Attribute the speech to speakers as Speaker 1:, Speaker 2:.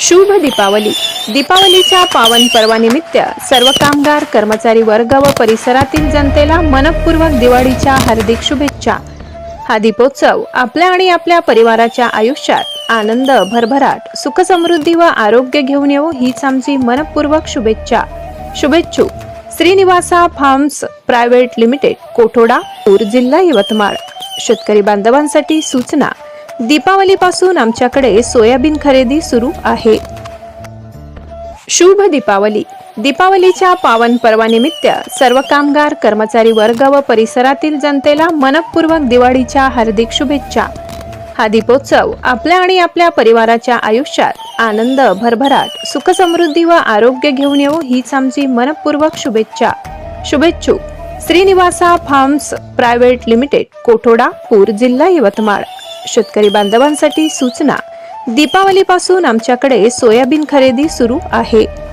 Speaker 1: शुभ दीपावली. दीपावलीच्या पावन पर्वानिमित्त सर्व कामगार कर्मचारी वर्ग व परिसरातील जनतेला मनपूर्वक दिवाळीच्या हार्दिक शुभेच्छा. हा दीपोत्सव आपल्या आणि आपल्या परिवाराच्या आयुष्यात आनंद भरभराट सुखसमृद्धी व आरोग्य घेऊन येवो हीच आमची मनपूर्वक शुभेच्छा. शुभेच्छू Srinivasa farms private limited Kothoda Pur जिल्हा यवतमाळ. शेतकरी बांधवांसाठी सूचना दीपावलीपासून आमच्याकडे सोयाबीन खरेदी सुरू आहे. शुभ दीपावली. दीपावलीच्या पावन पर्वानिमित्त सर्व कामगार कर्मचारी वर्ग व परिसरातील जनतेला मनपूर्वक दिवाळीच्या हार्दिक शुभेच्छा. हा दीपोत्सव आपल्या आणि आपल्या परिवाराच्या आयुष्यात आनंद भरभराट सुखसमृद्धी व आरोग्य घेऊन येऊ हीच आमची मनपूर्वक शुभेच्छा. शुभेच्छू Srinivasa farms private limited Kothoda Pur जिल्हा यवतमाळ. शेतकरी बांधवांसाठी सूचना. दीपावलीपासून आमच्याकडे सोयाबीन खरेदी सुरू आहे.